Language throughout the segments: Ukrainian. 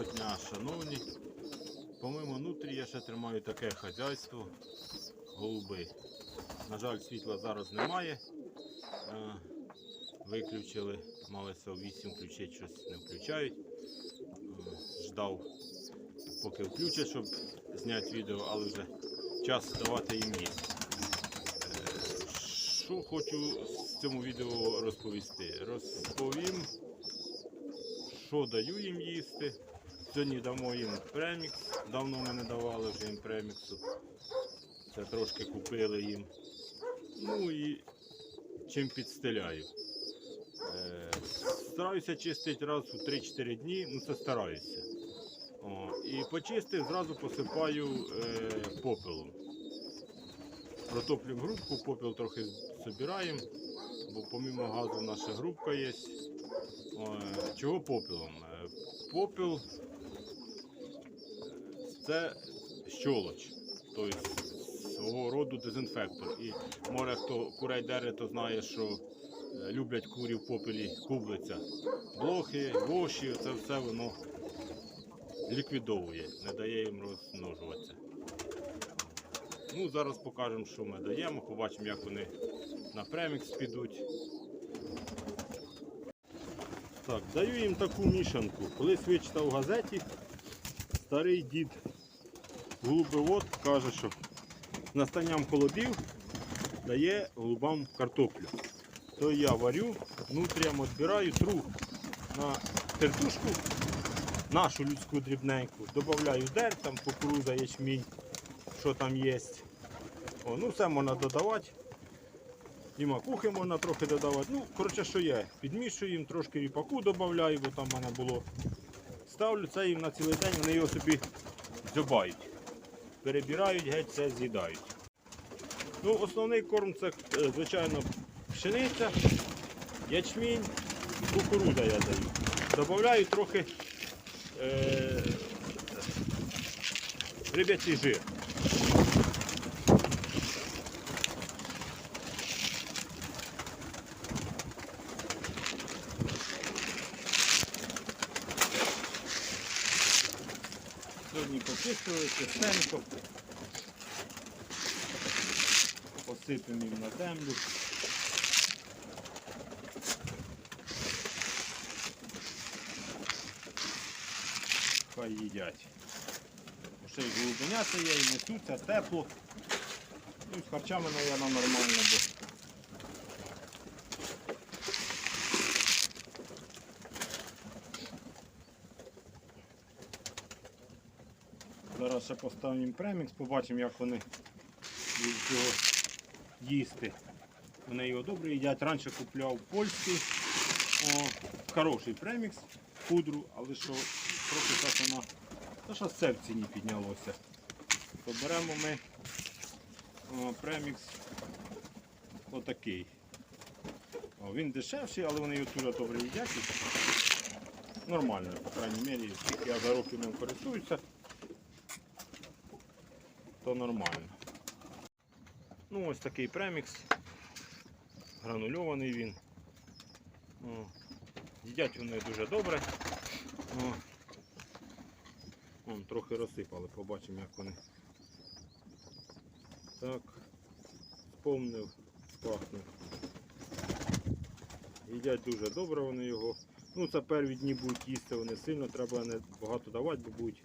Доброго дня, шановні. Помимо нутрі я ще тримаю таке хазяйство голуби. На жаль, світла зараз немає. Е, Виключили, малися в 8 включити, щось не включають. Е, Ждав, поки включать, щоб зняти відео, але вже час давати їм їсти. Е, Що хочу з цьому відео розповісти? Розповім що даю їм їсти. Сьогодні дамо їм премікс. Давно ми не давали вже їм преміксу. Це трошки купили їм. Ну і чим підстеляю. Е, стараюся чистити раз у 3-4 дні, ну це стараюся. О, і почистив, зразу посипаю е, попелом. Протоплюємо грубку, попіл трохи збираємо, бо помимо газу наша грубка є. О, Чого попілом? Е, Попіл це щолоч, тобто свого роду дезінфектор. І може хто курей дере, то знає, що е, люблять курі в попелі кублиця. Блохи, воші, це все воно ліквідовує, не дає їм розмножуватися. Ну, зараз покажемо, що ми даємо, побачимо, як вони на премікс підуть. Так, даю їм таку мішанку. Колись вичитав в газеті, старий дід голубовод каже, що з настанням холодів дає голубам картоплю. То я варю, внутрям відбираю, тру на тертушку, нашу людську дрібненьку, додаю дер, там кукуруза, ячмінь, що там є. О, ну все можна додавати. І макухи можна трохи додавати. Ну, коротше, що є. Підмішую їм, трошки ріпаку додаю, бо там в мене було. Ставлю це їм на цілий день, вони його собі дзьобають. Перебирають, геть це з'їдають. Ну, Основний корм це, е, звичайно, пшениця, ячмінь, кукурудза я даю. Добавляю трохи е, риб'ячий жир. Сьогодні почистили чистенько. Посипемо їм на землю. Хай їдять. Ще й голубенята є, і несуться, тепло. Ну з харчами, мабуть, нормально, бо Зараз ще поставимо премікс, побачимо, як вони будуть його їсти. Вони його добре їдять. Раніше купляв польський. О, хороший премікс, пудру, але що трохи так вона та що все в ціні піднялося. То беремо ми о, премікс отакий. О, він дешевший, але вони його дуже добре їдять. Нормально, по крайній мірі, скільки я за роки ним користуюся то нормально. Ну ось такий премікс. Гранульований він. О, їдять вони дуже добре. О, Вон, трохи розсипали, побачимо як вони. Так, сповнив, спахнув. Їдять дуже добре вони його. Ну це перві дні будуть їсти, вони сильно, треба не багато давати, бо будуть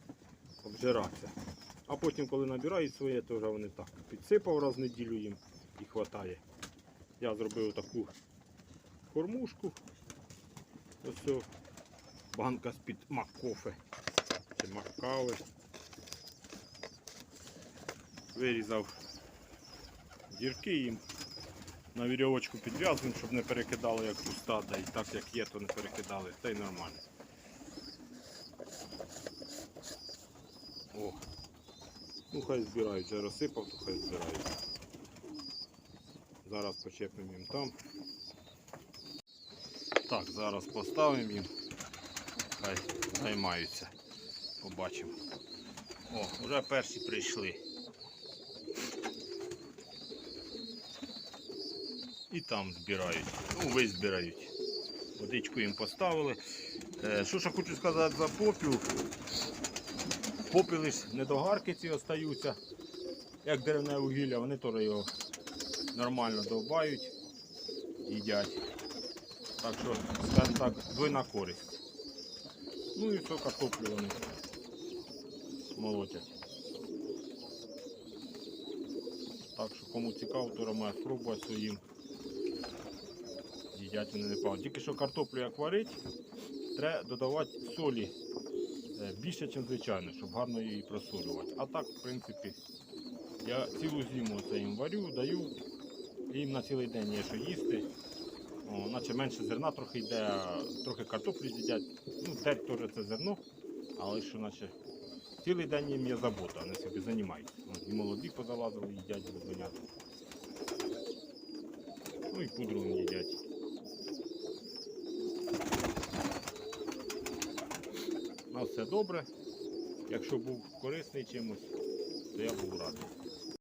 обжиратися. А потім, коли набирають своє, то вже вони так. Підсипав раз в неділю їм і вистачає. Я зробив таку кормушку. Ось банка з-під маккофе чи маккави. Вирізав дірки їм. На вірьовочку підв'язуємо, щоб не перекидало як пуста, да і так як є, то не перекидали, та й нормально. О, Ну, хай збирають, вже розсипав, то хай збирають. Зараз почепимо їм там. Так, зараз поставимо їм. Хай займаються. Побачимо. О, вже перші прийшли. І там збирають. Ну, весь збирають. Водичку їм поставили. Е, Що ще хочу сказати за попіл. Попіли ж недогарки ці остаються, як деревне вугілля, вони теж його нормально довбають, їдять. Так що, скажімо так, двойна користь. Ну і все, картоплю вони молотять. Так що кому цікаво, то має спробувати своїм. Їдять вони не непогано. Тільки що картоплю як варить, треба додавати солі більше, ніж звичайно, щоб гарно її просолювати. А так, в принципі, я цілу зиму це їм варю, даю. Їм на цілий день є що їсти. О, наче менше зерна трохи йде, трохи картоплі з'їдять. Ну, терть теж це зерно, але що наче цілий день їм є забота, вони собі займаються. І молоді позалазили, їдять голубенята. Ну і пудру їдять. Все добре. Якщо був корисний чимось, то я був радий.